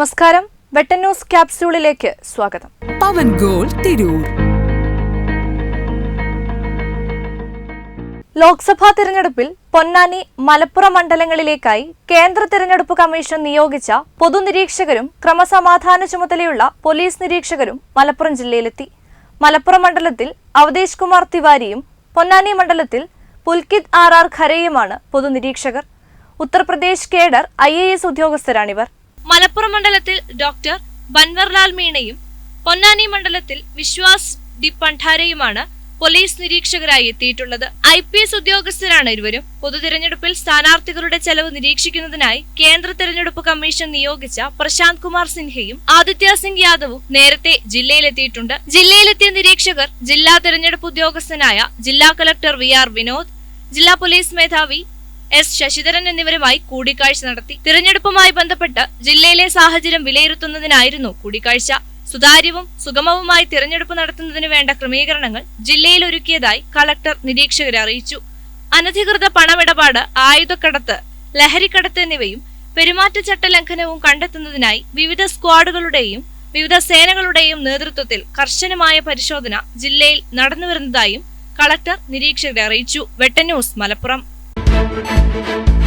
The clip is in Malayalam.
നമസ്കാരം. വെട്ടൻ ന്യൂസ് ക്യാപ്സ്യൂളിലേക്ക് സ്വാഗതം. പവൻ ഗോൾ തിരൂർ. ലോക്സഭാ തിരഞ്ഞെടുപ്പിൽ പൊന്നാനി മലപ്പുറം മണ്ഡലങ്ങളിലേക്കായി കേന്ദ്ര തിരഞ്ഞെടുപ്പ് കമ്മീഷൻ നിയോഗിച്ച പൊതുനിരീക്ഷകരും ക്രമസമാധാന ചുമതലയുള്ള പോലീസ് നിരീക്ഷകരും മലപ്പുറം ജില്ലയിലെത്തി. മലപ്പുറം മണ്ഡലത്തിൽ അവതേഷ് കുമാർ തിവാരിയും പൊന്നാനി മണ്ഡലത്തിൽ പുൽകിത് ആർ ആർ ഖരയുമാണ് പൊതുനിരീക്ഷകർ. Uttar Pradesh cadre I A S ഉദ്യോഗസ്ഥരാണിവർ. Malappuram മണ്ഡലത്തിൽ ഡോക്ടർ ബൻവർലാൽ മീണയും പൊന്നാനി മണ്ഡലത്തിൽ വിശ്വാസ് ഡി പണ്ഠാരയുമാണ് പോലീസ് നിരീക്ഷകരായി എത്തിയിട്ടുള്ളത്. ഐ പി എസ് ഉദ്യോഗസ്ഥരാണ് ഇരുവരും. പൊതുതിരഞ്ഞെടുപ്പിൽ സ്ഥാനാർത്ഥികളുടെ ചെലവ് നിരീക്ഷിക്കുന്നതിനായി കേന്ദ്ര തിരഞ്ഞെടുപ്പ് കമ്മീഷൻ നിയോഗിച്ച പ്രശാന്ത് കുമാർ സിൻഹയും ആദിത്യ സിംഗ് യാദവും നേരത്തെ ജില്ലയിലെത്തിയിട്ടുണ്ട്. ജില്ലയിലെത്തിയ നിരീക്ഷകർ ജില്ലാ തിരഞ്ഞെടുപ്പ് ഉദ്യോഗസ്ഥനായ ജില്ലാ കലക്ടർ വി ആർ വിനോദ് ജില്ലാ പോലീസ് മേധാവി എസ് ശശിധരൻ എന്നിവരുമായി കൂടിക്കാഴ്ച നടത്തി. തിരഞ്ഞെടുപ്പുമായി ബന്ധപ്പെട്ട് ജില്ലയിലെ സാഹചര്യം വിലയിരുത്തുന്നതിനായിരുന്നു കൂടിക്കാഴ്ച. സുതാര്യവും സുഗമവുമായി തിരഞ്ഞെടുപ്പ് നടത്തുന്നതിന് വേണ്ട ക്രമീകരണങ്ങൾ ജില്ലയിൽ ഒരുക്കിയതായി കളക്ടർ നിരീക്ഷകരെ അറിയിച്ചു. അനധികൃത പണമിടപാട് ആയുധക്കടത്ത് ലഹരിക്കടത്ത് എന്നിവയും പെരുമാറ്റച്ചട്ട ലംഘനവും കണ്ടെത്തുന്നതിനായി വിവിധ സ്ക്വാഡുകളുടെയും വിവിധ സേനകളുടെയും നേതൃത്വത്തിൽ കർശനമായ പരിശോധന ജില്ലയിൽ നടന്നുവരുന്നതായും കളക്ടർ നിരീക്ഷകരെ അറിയിച്ചു. വെട്ടന്യൂസ് മലപ്പുറം. thank you